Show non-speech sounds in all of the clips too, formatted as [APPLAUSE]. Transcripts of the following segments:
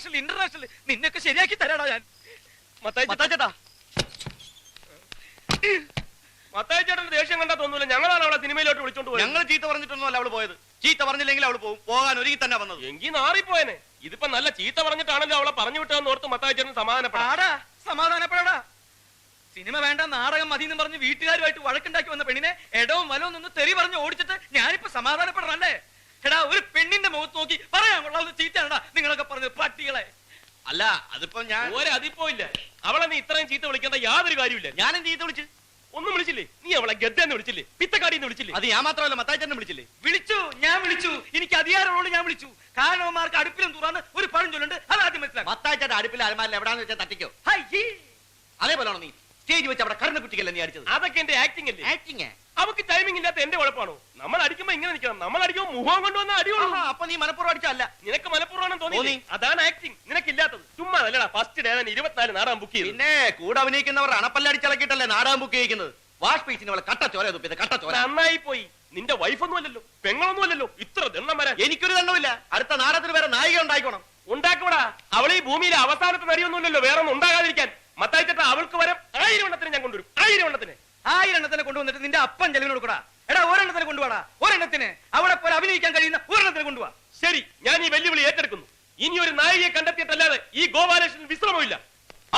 National international. നിന്നൊക്കെ ശരിയാക്കി തരാടാ ഞാൻ. മത്തായിട്ടാ മത്തായി ചേട്ടന്റെ ദേഷ്യം കണ്ടാ തോന്നൂല. ഞങ്ങളാണ് അവളെ സിനിമയിലോട്ട് വിളിച്ചോണ്ട് പോയത്. ഞങ്ങൾ ചീത്ത പറഞ്ഞിട്ടൊന്നുമല്ല അവൾ പോയത്. ചീത്ത പറഞ്ഞില്ലെങ്കിൽ അവൾ പോകും പോകാൻ ഒരുങ്ങി തന്നെ വന്നത്. എങ്കിൽ നാറിപ്പോയനെ. ഇതിപ്പോ നല്ല ചീത്ത പറഞ്ഞിട്ടാണല്ലോ അവളെ പറഞ്ഞു വിട്ടതെന്ന് ഓർത്ത് മത്തായി സമാധാനപ്പെടാ സമാധാനപ്പെടാം. പാടാ സമാധാനപ്പെടാ സിനിമ വേണ്ട നാടകം മതി എന്ന് പറഞ്ഞ് വീട്ടുകാരുമായിട്ട് വഴക്കുണ്ടാക്കി വന്ന പെണ്ണിനെ എടവും വലവും നിന്ന് തെറി പറഞ്ഞ് ഓടിച്ചിട്ട് ഞാനിപ്പോ സമാധാനപ്പെടണല്ലേ? എടാ ഒരു പെണ്ണിന്റെ മുഖത്ത് നോക്കി പറയാൻ കൊള്ളാവുന്ന നിങ്ങളൊക്കെ പറഞ്ഞത്. അല്ല അതിപ്പോ ഞാൻ ഓരെ അതിപ്പോ ഇല്ല അവളെ നീ ഇത്രയും ചീത്ത വിളിക്കേണ്ട യാതൊരു കാര്യമില്ല ഞാൻ എന്ത് ചീത്ത വിളിച്ചു? ഒന്നും വിളിച്ചില്ലേ? നീ അവളെ ഗദ്ദെന്ന് വിളിച്ചില്ലേ? പിത്തക്കാടിന്ന് വിളിച്ചില്ലേ? അത് ഞാൻ മാത്രമല്ല മത്താച്ചേട്ടനെ വിളിച്ചില്ലേ? വിളിച്ചു ഞാൻ വിളിച്ചു. എനിക്ക് അധികാരമുള്ളൂ ഞാൻ വിളിച്ചു. കാരണവന്മാർക്ക് അടുപ്പിലും തുറന്ന് ഒരു പഴം ചൊല്ലുണ്ട്. അത് ആദ്യം മനസ്സിലാക്കി. മത്താച്ചേട്ടൻ അടുപ്പിൽ അലമാരിൽ എവിടാന്ന് വെച്ചാൽ തട്ടിക്കോ. അതേപോലെയാണോ നീ? സ്റ്റേജ് വെച്ച് അവിടെ കരുണ കുട്ടിക്കല്ലേ നീ അടിച്ചത്? അതൊക്കെ എന്റെ ആക്ടിംഗ് അല്ലേ? ആക്ടിങ് അവക്ക് ടൈമിംഗ് ഇല്ലാത്ത എന്റെ കുഴപ്പമാണോ? നമ്മൾ അടിക്കുമ്പോ ഇങ്ങനെ നിൽക്കണം. നമ്മൾ അടിക്കുമ്പോ മുഖം കൊണ്ടുവന്ന അടിയുള്ളൂ. അപ്പൊ നീ മലപ്പുറം അടിച്ചല്ല നിനക്ക് മനഃപൂർവം തോന്നി തോന്നി. അതാണ് ആക്ടിംഗ് നിനക്കില്ലാത്തത്. ചുമ്മാ അല്ലടാ ഫസ്റ്റ് ഡേ തന്നെ ഇരുപത്തിനാല് നാടകം ബുക്ക് ചെയ്തു. പിന്നെ കൂടെ അഭിനയിക്കുന്നവർ അണപ്പല്ല അണപ്പല്ലടിച്ചിളക്കിയിട്ടല്ലേ നാടകം ബുക്ക് ചെയ്യിക്കുന്നത്? വാഷ് പീച്ചിന് അവളെ കട്ട ചോര തുപ്പിയത് കട്ട ചോര. നന്നായി പോയി. നിന്റെ വൈഫൊന്നും അല്ലല്ലോ. പെങ്ങളൊന്നും അല്ലല്ലോ. ഇത്ര ദണ്ണം വരാൻ. എനിക്കൊരു ദണ്ണമില്ല അടുത്ത നാടകത്തിന് വേറെ നായിക ഉണ്ടായിക്കോണം. ഉണ്ടാക്കടാ. അവൾ ഈ ഭൂമിയിലെ അവസാനത്തെ നരിയൊന്നുമില്ലല്ലോ വേറെ ഒന്നും ഉണ്ടാകാതിരിക്കാൻ. മത്തായിച്ചേട്ട അവൾക്ക് വരെ ആയിരം എണ്ണത്തിന് ഞാൻ കൊണ്ടുവരും. ആയിരം എണ്ണത്തിന്. ആയിരം എണ്ണത്തിനെ കൊണ്ടുവന്നിട്ട് നിന്റെ അപ്പൻ ചെലവിന് കൊടുക്കടാ. എടാ ഒരെണ്ണത്തിന് കൊണ്ടുപോടാ ഒരെണ്ണത്തിന് അവളെ പോലെ അഭിനയിക്കാൻ കഴിയുന്ന ഒരെണ്ണത്തിന് കൊണ്ടുപോവാ ശരി ഞാൻ ഈ വെല്ലുവിളി ഏറ്റെടുക്കുന്നു. ഇനി ഒരു നായികയെ കണ്ടെത്തിയിട്ടല്ലാതെ ഈ ഗോപാലകൃഷ്ണൻ വിശ്രമമില്ല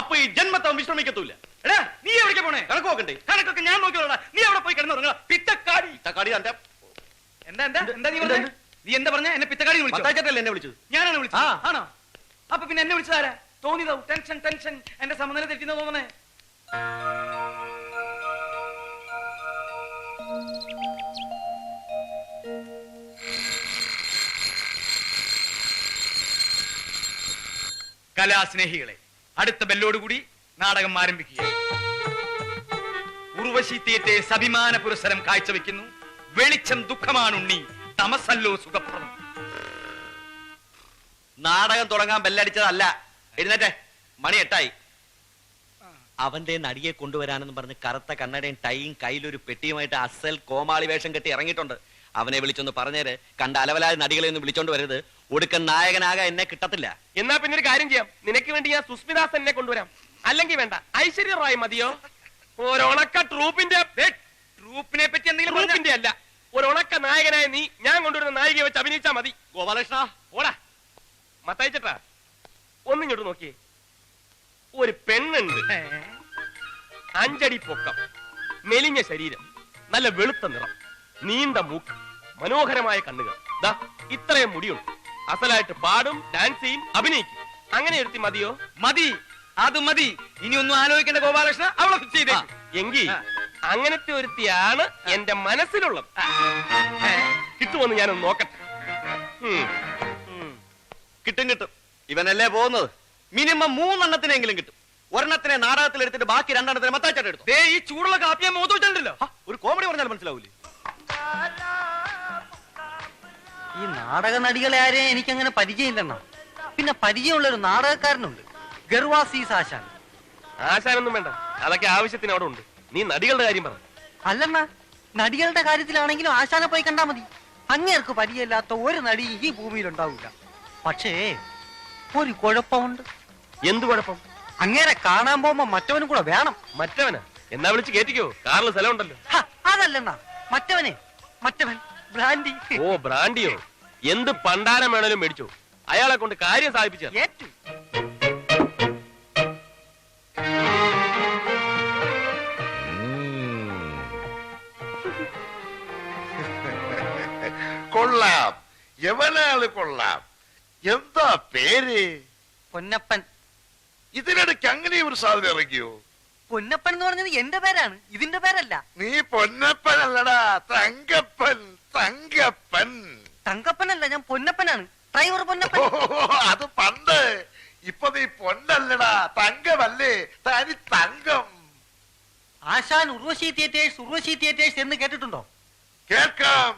അപ്പൊ ഈ ജന്മത്തെ വിശ്രമിക്കത്തൂല്ല എടാ നീ എവിടേക്ക് പോണേ? കണക്ക് നോക്കണ്ടേ? കണക്കൊക്കെ ഞാൻ നോക്കിയോളാ നീ അവിടെ പോയി കിടന്നുറങ്ങാ പിത്തക്കാടി. തക്കാടി തന്റെ എന്താ എന്താ എന്താ നീ പറഞ്ഞേ? നീ എന്താ പറഞ്ഞ? എന്നെ പിത്തക്കാടി വിളിച്ചു? എന്നെ വിളിച്ചത്? ഞാനാണ് വിളിച്ചത്. ആണോ? അപ്പൊ പിന്നെ എന്നെ വിളിച്ചതാരാ തോന്നിയതാവും ടെൻഷൻ ടെൻഷൻ. എന്റെ സമനില തെറ്റിന്ന് തോന്നണേ. കലാസ്നേഹികളെ അടുത്ത ബെല്ലോടുകൂടി നാടകം ആരംഭിക്കുക ഉർവശി തിയേറ്റേഴ്സ് അഭിമാന പുരസ്സരം കാഴ്ചവെക്കുന്നു. വെളിച്ചം ദുഃഖമാണുണ്ണി. തമസല്ലോ സുഖപ്രദം. നാടകം തുടങ്ങാൻ ബെല്ലടിച്ചതല്ല. എഴുന്നേറ്റെ. മണി എട്ടായി. അവന്റെ നടിയെ കൊണ്ടുവരാനെന്ന് പറഞ്ഞ് കറുത്ത കണ്ണടയും ടൈയും കയ്യിലൊരു പെട്ടിയുമായിട്ട് അസൽ കോമാളി വേഷം കെട്ടി ഇറങ്ങിയിട്ടുണ്ട്. അവനെ വിളിച്ചൊന്ന് പറഞ്ഞേര്. കണ്ട അലവലായ നടികളെ ഒന്നും വിളിച്ചോണ്ട് വരരുത്. ഒടുക്കൻ നായകനാകാൻ എന്നെ കിട്ടത്തില്ല. എന്നാ പിന്നെ ഒരു കാര്യം ചെയ്യാം. നിനക്ക് വേണ്ടി ഞാൻ സുസ്മിദാസ് എന്നെ കൊണ്ടുവരാം. അല്ലെങ്കിൽ വേണ്ട ഐശ്വര്യ റായ് മതിയോ? ഒരൊണക്ക ട്രൂപ്പിന്റെ ട്രൂപ്പിനെ പറ്റി എന്തെങ്കിലും ട്രൂപ്പിന്റെ അല്ല. ഒരൊണക്ക നായകനായ നീ ഞാൻ കൊണ്ടുവരുന്ന നായികയെ വെച്ച് അഭിനയിച്ചാ മതി. ഗോപാലകൃഷ്ണ ഓടാ മത്തയച്ചട്ടാ? ഒന്നിങ്ങോട്ട് നോക്കി. ഒരു പെണ്ണുണ്ട്? അഞ്ചടി പൊക്കം മെലിഞ്ഞ ശരീരം നല്ല വെളുത്ത നിറം നീണ്ട മൂക്ക് മനോഹരമായ കണ്ണുകൾ. ദാ ഇത്രയും മുടിയുണ്ട്. അസലായിട്ട് പാടും ഡാൻസ് ചെയ്യും അഭിനയിക്കും. അങ്ങനെ എടുത്തി മതിയോ? മതി. അത് മതി. ഇനി ഒന്നും ആലോചിക്കേണ്ട ഗോപാലകൃഷ്ണ അവളെ ഫിക്സ് ചെയ്തേ എങ്കിൽ. അങ്ങനത്തെ ഒരുത്തിയാണ് എന്റെ മനസ്സിലുള്ളത്. കിട്ടുമെന്ന് ഞാനൊന്ന് നോക്കട്ടെ. കിട്ടും കിട്ടും. ഇവനല്ലേ പോകുന്നത്? മിനിമം മൂന്നെണ്ണത്തിനെങ്കിലും കിട്ടും. ഒരെണ്ണത്തിനെ നാടകത്തിൽ എടുത്തിട്ട് ബാക്കി രണ്ടെണ്ണത്തിനെ മത്താച്ചാട്ട് എടുത്തു ദേ ഈ ചൂടുള്ള കാപ്പിയെ മുഖത്ത് ഒരു കോമഡി പറഞ്ഞാൽ മനസ്സിലാവൂലേ? ഈ നാടക നടികളെ ആരെയും എനിക്കങ്ങനെ പരിചയമില്ലെന്നാ. പിന്നെ പരിചയമുള്ള ഒരു നാടകക്കാരനുണ്ട്. ഗർവാസീസ് ആശാൻ ആശാനൊന്നും വേണ്ട. അതൊക്കെ ആവശ്യത്തിന് അവിടെ ഉണ്ട്. നീ നടികളുടെ കാര്യം പറ. അല്ലെന്ന നടികളുടെ കാര്യത്തിലാണെങ്കിലും ആശാനെ പോയി കണ്ടാ മതി. അങ്ങേർക്ക് പരിചയമില്ലാത്ത ഒരു നടി ഈ ഭൂമിയിൽ ഉണ്ടാവില്ല പക്ഷേ ഒരു കുഴപ്പമുണ്ട്. എന്ത് കുഴപ്പം? അങ്ങനെ കാണാൻ പോകുമ്പോ മറ്റവനും കൂടെ വേണം. മറ്റവന്? എന്നാ വിളിച്ച് കേറ്റിക്കോ. കാറിൽ സ്ഥലം ഉണ്ടല്ലോ ഹ, അതല്ലെണ്ണ മറ്റവനെ മറ്റവൻ ബ്രാൻഡി. ഓ ബ്രാൻഡിയോ? എന്ത് പണ്ടാരം വേണേലും മേടിച്ചോ. അയാളെ കൊണ്ട് കാര്യം സാധിപ്പിച്ച. ഏറ്റു. കൊള്ളാം. എവനാൾ കൊള്ളാം? എന്താ പേര്? പൊന്നപ്പൻ. ഇതിനിടയ്ക്ക് അങ്ങനെ ഒരു സാധനം ഇറങ്ങിയോ? പൊന്നപ്പൻ എന്ന് പറഞ്ഞത് എന്റെ പേരാണ് ഇതിന്റെ പേരല്ല. നീ പൊന്നപ്പൻ അല്ലടാ തങ്കപ്പൻ തങ്കപ്പൻ. തങ്കപ്പനല്ല ഞാൻ പൊന്നപ്പനാണ് ഡ്രൈവർ ഓ, പൊന്നപ്പൻ അത് പണ്ട്. ഇപ്പൊ നീ പൊന്നല്ലടാ തങ്കമല്ലേ തനി തങ്കം. ആശാൻ ഉർവശി തിയേറ്റേഴ്സ് ഉർവശി തിയേറ്റേഴ്സ് എന്ന് കേട്ടിട്ടുണ്ടോ? കേൾക്കാം.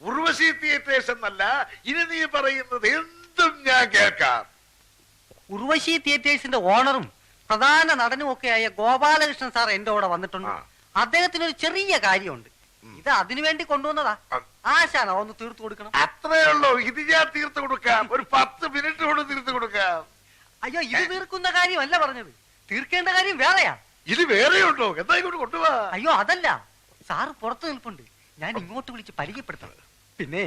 ഉർവശി തിയേറ്റേഴ്സ് എന്നല്ല ഇനി നീ പറയുന്നത് എന്തും ഞാൻ കേൾക്കാം. ഉർവശി തിയേറ്റേഴ്സിന്റെ ഓണറും പ്രധാന നടനും ആയ ഗോപാലകൃഷ്ണൻ സാർ എന്റെ കൂടെ വന്നിട്ടുണ്ട്. അദ്ദേഹത്തിന് ഒരു ചെറിയ കാര്യമുണ്ട്. ഇത് അതിനു വേണ്ടി കൊണ്ടുവന്നതാ. ആശാന ഒന്ന് തീർത്തു കൊടുക്കണം. അത്രേ ഉള്ളൂ. ഇത് ഞാൻ തീർത്തു കൊടുക്കാം. ഒരു പത്ത് മിനിറ്റ് കൊണ്ട് തീർത്തു കൊടുക്കാം. അയ്യോ ഇത് തീർക്കുന്ന കാര്യമല്ല പറഞ്ഞത്. തീർക്കേണ്ട കാര്യം വേറെയാ. ഇത് വേറെയുണ്ടോ? എന്താ ഇങ്ങോട്ട് കൊണ്ടുപോവാ അയ്യോ അതല്ല. സാറ് പുറത്തു നിൽപ്പുണ്ട്. ഞാൻ ഇങ്ങോട്ട് വിളിച്ച് പരിചയപ്പെടുത്തണം പിന്നെ?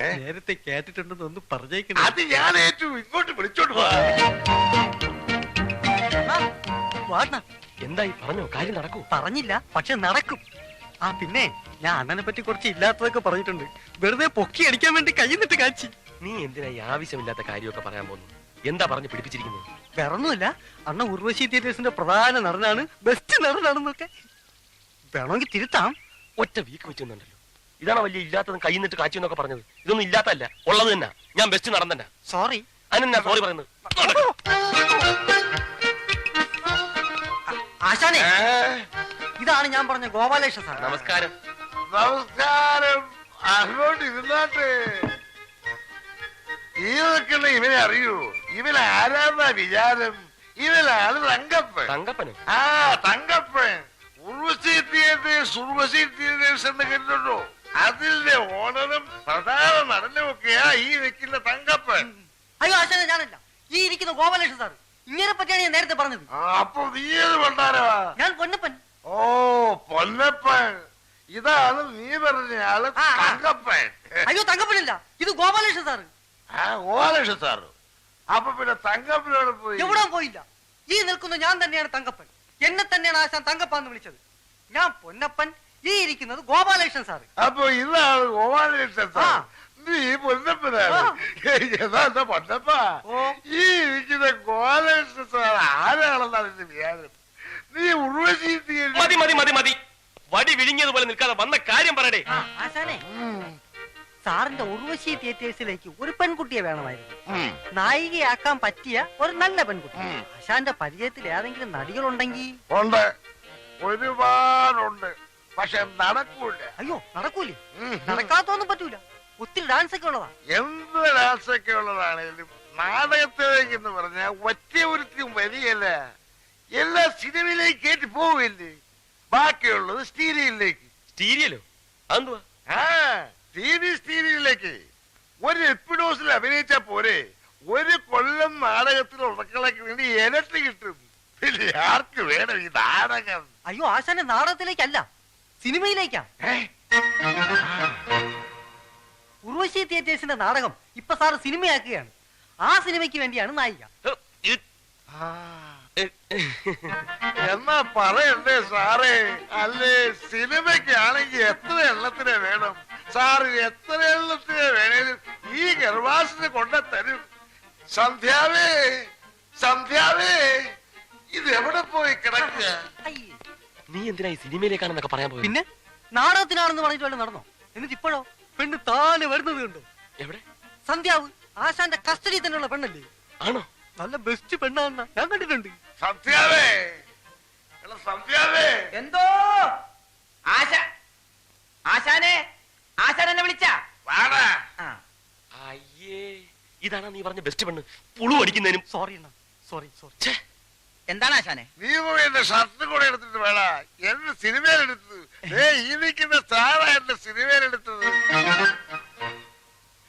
നേരത്തെ കേട്ടിട്ടുണ്ടെന്ന് ഒന്ന് പറഞ്ഞേക്കണം. അത് ഞാൻ ഏറ്റു. ഇങ്ങോട്ട് വിളിച്ചോണ്ട് പോവാ എന്തായി? പറഞ്ഞോ കാര്യം നടക്കൂ. പറഞ്ഞില്ല പക്ഷെ നടക്കും. ആ പിന്നെ ഞാൻ അണ്ണനെ പറ്റി കുറച്ച് ഇല്ലാത്തതൊക്കെ പറഞ്ഞിട്ടുണ്ട്. വെറുതെ പൊക്കി അടിക്കാൻ വേണ്ടി കയ്യിന്നിട്ട് കാച്ചി നീ എന്തിനാ ഈ ആവശ്യമില്ലാത്ത കാര്യമൊക്കെ പറയാൻ പോകുന്നു എന്താ പറഞ്ഞു പിടിപ്പിച്ചിരിക്കുന്നത്? വേറൊന്നുമില്ല അണ്ണ ഉർവശി തിയേറ്റേഴ്സിന്റെ പ്രധാന നടനാണ് ബെസ്റ്റ് നടനാണെന്നൊക്കെ. വേണമെങ്കിൽ തിരുത്താം. ഒറ്റ വീക്ക് വെച്ചുണ്ടല്ലോ ഇതാണ് വലിയ ഇല്ലാത്തതും കൈ നിന്നിട്ട് കാച്ചി എന്നൊക്കെ പറഞ്ഞത്. ഇതൊന്നും ഇല്ലാത്തല്ല ഉള്ളത് തന്നെ. ഞാൻ ബെസ്റ്റ് നടന്ന സോറി അതിനെന്നാ സോറി പറയുന്നത്. ആശാനെ. ഇതാണ് ഞാൻ പറഞ്ഞ ഗോപാലേഷ സാർ. നമസ്കാരം. നമസ്കാരം. അങ്ങോട്ട് ഇരുന്നാട്ടെ. ഈ നിൽക്കുന്ന ഇവനെ അറിയൂ. ഇവൻ ആരാന്ന വിചാരം? ഇവനാണ് തങ്കപ്പൻ. തങ്കപ്പനോ? ആ തങ്കപ്പൻ. ഉർവശി തിയേറ്റേഴ്സ് ഉർവശി തിയേറ്റേഴ്സ് എന്ന് കേട്ടിട്ടുണ്ടോ അതിന്റെ ഓണറും പ്രധാന നടനും ഒക്കെയാ ഈ നിൽക്കുന്ന തങ്കപ്പൻ. അയ്യോ ആശാനെ ഞാനല്ല. ഈ ഇരിക്കുന്ന ഗോപാലകൃഷ്ണൻ സാർ ഇങ്ങനെ പറ്റിയാണ് ഞാൻ നേരത്തെ പറഞ്ഞത്. അപ്പൊ നീ ഏത് പണ്ടാരവാ ഞാൻ പൊന്നപ്പൻ. ഓ പൊന്നപ്പൻ. ഇതാണ് നീ പറഞ്ഞ ആൾ. തങ്കപ്പൻ. അയ്യോ തങ്കപ്പനില്ല. ഇത് ഗോപാലകൃഷ്ണൻ സാറ്. ആ ഓലക്ഷ സാറ്. അപ്പൊ പിന്നെ തങ്കപ്പനോട് പോയി. എവിടെ പോയില്ല. ഈ നിൽക്കുന്ന ഞാൻ തന്നെയാണ് തങ്കപ്പൻ. എന്നെ തന്നെയാണ് ആശാൻ തങ്കപ്പ എന്ന് വിളിച്ചത്. ഞാൻ പൊന്നപ്പൻ ഈ ഇരിക്കുന്നത് ഗോപാലകൃഷ്ണൻ സാറ്. അപ്പൊ ഇതാണ് ഗോപാലകൃഷ്ണൻ സാർ നീ പൊന്നപ്പനാണ്. പൊന്നപ്പ? ഓ. ഈ ഇരിക്കുന്ന ഗോപാലകൃഷ്ണൻ സാർ ആരാണെന്നാണ് എന്റെ വ്യാജം? നീ ഉർവശി മതി മതി മതി മതി. വടി വിഴിഞ്ഞതുപോലെ നിൽക്കാതെ വന്ന കാര്യം പറയടേ. ആശാനെ. സാറിന്റെ ഉർവശി തിയേറ്റേഴ്സിലേക്ക് ഒരു പെൺകുട്ടിയെ വേണമായിരുന്നു. നായികയാക്കാൻ പറ്റിയ ഒരു നല്ല പെൺകുട്ടി. ആശാന്റെ പരിചയത്തിൽ ഏതെങ്കിലും നടികളുണ്ടെങ്കിൽ? ഉണ്ട്. ഒരുപാടുണ്ട്. പക്ഷെ നടക്കൂല. അയ്യോ നടക്കൂലേ. നടക്കാത്തൊന്നും പറ്റൂല. ഒത്തിരി ഡാൻസ് ഒക്കെ ഉള്ളതാ. എന്ത് ഡാൻസ് ഒക്കെ ഉള്ളതാണേലും നാടകത്തിലേക്ക് എന്ന് പറഞ്ഞാൽ ഒറ്റ ഒരുത്തിയും വരികയല്ല. എല്ലാ സിനിമയിലേക്ക് കയറ്റി പോവില്ലേ ബാക്കിയുള്ളത് സ്റ്റീരിയലിലേക്ക് സ്റ്റീരിയലോ? അതെന്തുവാ? ആ വി ഒരു എപ്പിഡോസിൽ അഭിനയിച്ച പോരെ. ഒരു കൊല്ലം നാടകത്തിൽ ഉടക്കളയ്ക്ക് വേണ്ടി ഇരട്ടി കിട്ടും പിന്നെ ആർക്ക് വേണം ഈ നാടകം? അയ്യോ ആശാന്റെ നാടകത്തിലേക്കല്ല. സിനിമയിലേക്കാ? ഉർവശി തിയേറ്റേഴ്സിന്റെ നാടകം ഇപ്പൊ സാറ് സിനിമയാക്കുകയാണ്. ആ സിനിമയ്ക്ക് വേണ്ടിയാണ് നായിക. എന്നാ പറയണ്ടേ സാറേ? അല്ലേ സിനിമയ്ക്കാണെങ്കിൽ എത്ര എണ്ണത്തിനെ വേണം? സാറ് എത്ര എണ്ണത്തിനെ വേണേലും ഈ ഗർഭാസിന് കൊണ്ട തരും. സന്ധ്യാവേ സന്ധ്യാവേ ഇത് എവിടെ പോയി കിടക്കുക. നീ എന്തിനാ ഈ സിനിമയിലേക്കാണെന്നൊക്കെ പറയാൻ പോയി പിന്നെ? നാടകത്തിനാണെന്ന് പറഞ്ഞിട്ട് നടന്നോ? എന്നിട്ട് ഇപ്പോഴോ? പെണ്ണ് താനെ വരുന്നത് കണ്ടോ? എവിടെ? സന്ധ്യാവ് ആശാന്റെ കസ്റ്റഡി തന്നെയുള്ള പെണ്ണല്ലേ? ആണോ? നല്ല ബെസ്റ്റ് പെണ്ണാന്ന ഞാൻ കണ്ടിട്ടുണ്ട്. സന്ധ്യാവേ! എടാ സന്ധ്യാവേ! എന്തോ? ആശ ആശാനെ ആശാൻ എന്നെ വിളിച്ച? വാടാ. അയ്യേ ഇതാണ് നീ പറഞ്ഞ ബെസ്റ്റ് പെണ്ണ്. പുളു അടിക്കുന്നതിനും സോറി എന്നാ സോറി സോറി ഛേ, എന്താണ് ആശാനെ? നീ എന്റെ ഷർട്ട് കൂടെ എടുത്തിട്ട് വേണ എന്റെ സിനിമയിലെടുത്തത് ഏ ഈ നിൽക്കുന്ന സാറാ എന്റെ സിനിമയിലെടുത്തത്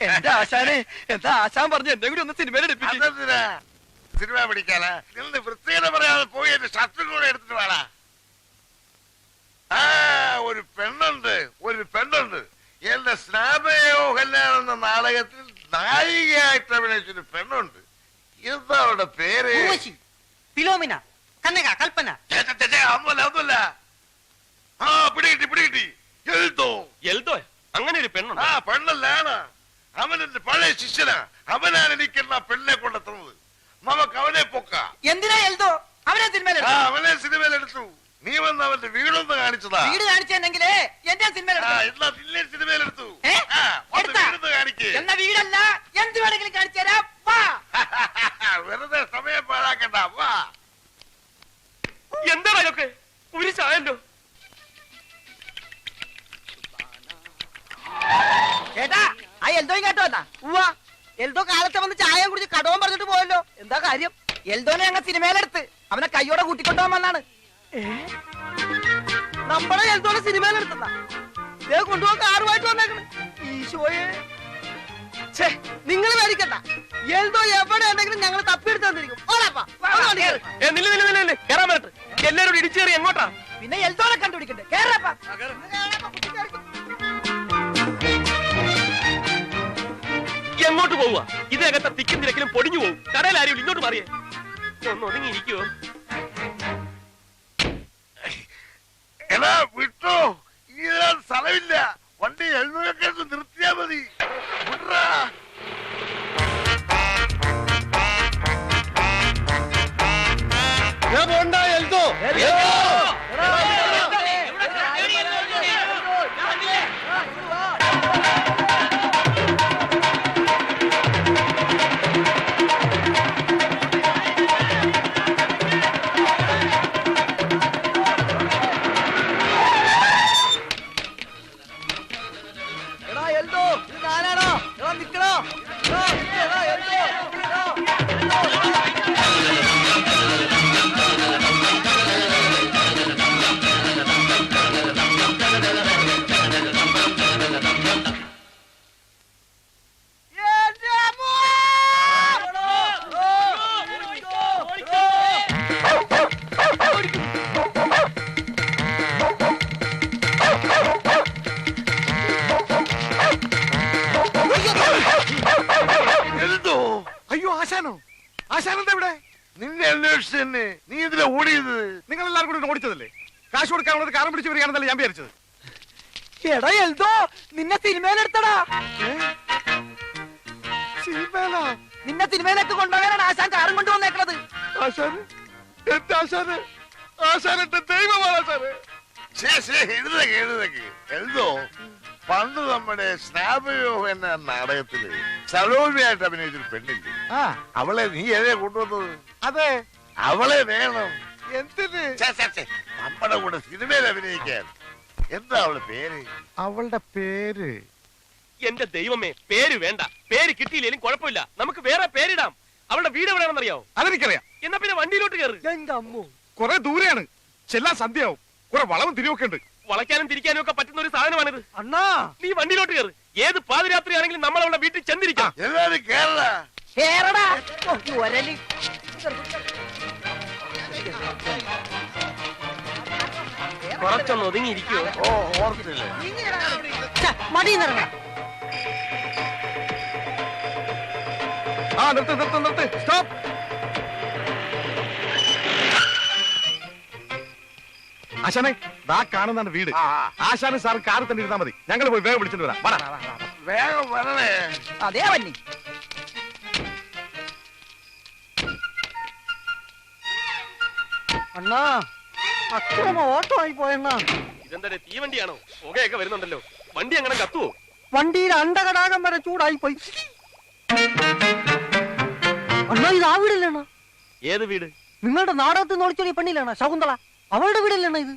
എന്താ ആശാനെ? എന്താ ആശാൻ പറഞ്ഞു എന്നെ കൂടി ഒന്ന് സിനിമയിൽ അതെന്തിനാ? സിനിമ പിടിക്കാനാ? നിന്ന് വൃത്തികത പറയാതെ പോയി എന്റെ ഷർട്ടും കൂടെ എടുത്തിട്ട് വേണ ആ ഒരു പെണ്ണുണ്ട് ഒരു പെണ്ണുണ്ട്. എന്റെ സ്നാപയോ കല്യാണം എന്ന നാടകത്തിൽ നായികയായിട്ട് അഭിനയിച്ചൊരു പെണ്ണുണ്ട്. എന്താ അവളുടെ പേര്? ഫിലോമിന കന്നക കൽപ്പന ഛെ, ഛെ, ഛെ, ഛെ, ഒന്നുമല്ല ഒന്നുമല്ല ആ പിടികിട്ടി പിടികിട്ടി എഴുതോ എൽദോ അങ്ങനെ ഒരു പെണ്ണുണ്ട് ആ പെണ്ണല്ലാണ് അവൻ എന്റെ പഴയ ശിഷ്യനാ അവനാണ് എനിക്കെന്ന പെണ്ണിനെ കൊണ്ടെത്തുന്നത് നമുക്ക് അവനെ പൊക്കാം എന്തിനാ എൽദോ അവനെ സിനിമയിൽ ആ അവനെ സിനിമയിലെടുത്തു നീ വന്ന് അവന്റെ വീടൊന്ന് കാണിച്ചതാ. വീട് കാണിച്ചെന്നെങ്കിലേ എന്റെ സിനിമയിലെടുത്തു? എടുത്താ? വീടൊന്ന് കാണിക്ക്. എന്ന വീടല്ല എന്ത് വേണമെങ്കിലും കാണിച്ചുതരാം വാ. [LAUGHS] വെറുതെ സമയം പാഴാക്കണ്ട. വാ. എന്താണ് അതൊക്കെ ഒരു ചായല്ലോ ചേട്ടാ ആ എൽദോ കേട്ടോ എന്നാ? ഉവാ എൽദോ കാലത്തെ വന്ന് ചായ കുടിച്ച് കടവും പറഞ്ഞിട്ട് പോയല്ലോ. എന്താ കാര്യം? എൽദോനെ ഞങ്ങൾ സിനിമയിലെടുത്ത്. അവനെ കൈയോടെ കൂട്ടിക്കൊണ്ടുപോകാൻ വന്നാണ്. നമ്മളെ എൽദോനെ സിനിമയിലെടുത്താ കൊണ്ടുപോകാൻ കാറുമായിട്ട് വന്നേക്കണ്. ഈശോയെ നിങ്ങൾ മേടിക്കണ്ട എന്തോ എവിടെ ഉണ്ടെങ്കിലും ഞങ്ങൾ തപ്പിയെടുത്ത് തന്നിരിക്കും എല്ലാരും ഇടിച്ചു കയറി എങ്ങോട്ടാ? പിന്നെ എൽദോനെ കണ്ടുപിടിക്കണ്ടേ? കേറപ്പാ എങ്ങോട്ട് പോവുക? ഇതിനകത്തെ തിക്കും തിരക്കിലും പൊടിഞ്ഞു പോകും കടയിൽ ആരും ഇങ്ങോട്ട് മാറിയേ. ഒന്ന് ഒതുങ്ങിയിരിക്കുവോ? എടാ വിട്ടോ? ഇതാൻ സ്ഥലമില്ല. വണ്ടി എഴുന്നൂറൊക്കെ നിർത്തിയാ മതി. വിട്രാ. എടാ ആശാനോ? ആശാനെന്താ ഇവിടെ? നിന്നെ അന്വേഷിച്ച് തന്നെ. നീ ഇതിലെ ഓടിയത് നിങ്ങൾ എല്ലാവരും കൂടി ഓടിച്ചതല്ലേ? കാശ് കൊടുക്കാനുള്ളത് കാരം പിടിച്ചു വരികയാണെന്നല്ലേ ഞാൻ വിചാരിച്ചത്. എടാ എൽദോ നിന്നെ സിനിമയിലെടുത്തടാ. സിനിമേല നിന്നെ സിനിമയിലേക്ക് കൊണ്ടുപോകാനാണ് ആശാൻ കാറും കൊണ്ടുവന്നേക്കണത് ആശാന്? എന്റെ ആശാന്? ആശാൻ എന്റെ ദൈവമാണ് ആശാന്. എഴുതക്ക് എഴുതക്ക് എന്തോ പണ്ട് നമ്മുടെ സ്നാപയോ എന്ന നാടകത്തിൽ സലോമിയായിട്ട് അഭിനയിച്ചൊരു പെണ്ണില്ലേ? ആ. അവളെ നീ ഏതേ കൊണ്ടുവന്നത്? അതെ. അവളെ വേണം. എന്തിന്? ഛെ, ഛെ, ഛെ, നമ്മുടെ കൂടെ സിനിമയിൽ അഭിനയിക്കാൻ. എന്താ അവളെ പേര്? അവളുടെ പേര്. എന്റെ ദൈവമേ പേര് വേണ്ട. പേര് കിട്ടിയില്ലേലും കുഴപ്പമില്ല. നമുക്ക് വേറെ പേരിടാം. അവളുടെ വീട് എവിടെയാണെന്നറിയാവോ? അതെനിക്കറിയാം. എന്നാ പിന്നെ വണ്ടിയിലോട്ട് കയറി എന്റെ അമ്മോ. കുറെ ദൂരെയാണ്. ചെല്ലാൻ സന്ധ്യയാവും. കുറെ വളവും തിരിവൊക്കെ ഉണ്ട്. വളയ്ക്കാനും തിരിക്കാനും ഒക്കെ പറ്റുന്ന ഒരു സാധനമാണിത്. അണ്ണാ. നീ വണ്ടിയിലോട്ട് കയറി ഏത് പാതിരാത്രി ആണെങ്കിലും നമ്മൾ അവളുടെ വീട്ടിൽ ചെന്നിരിക്കാം. എല്ലാരും കേരള ഈ ഒരൽ കുറച്ചൊന്ന് ഒതുങ്ങിയിരിക്കുവോ? ഓ ഓർത്തില്ലേ? മടിയിന്നിറങ്ങ ആ നിർത്ത് നിർത്ത് നിർത്ത്. സ്റ്റോപ്പ്. ആശാനെ ദാ കാണുന്നതാണ് വീട്. ആശാന് സാർ കാറിൽ തന്നെ ഇരുന്നാ മതി. ഞങ്ങൾ പോയി വേഗം വിളിച്ചിട്ട് വരാം. വാടാ. വേഗം വരണേ. അതേ വന്നി. അണ്ണാ അക്രമ ഓട്ടോ ആയി പോയണ്ണാ ഇതെന്താ തീവണ്ടിയാണോ? പുകയൊക്കെ വരുന്നുണ്ടല്ലോ. വണ്ടി അങ്ങനെ കത്തുവോ? വണ്ടിയിൽ അണ്ടകടാകം വരെ ചൂടായി പോയി അണ്ണാ ഇത് ആ ഏത് വീട്? നിങ്ങളുടെ നാടകത്തിൽ നോളിച്ചൊരു പെണ്ണില്ലേണ്ണ ശകുന്തള അവളുടെ വീടല്ലേണ്ണ ഇത്?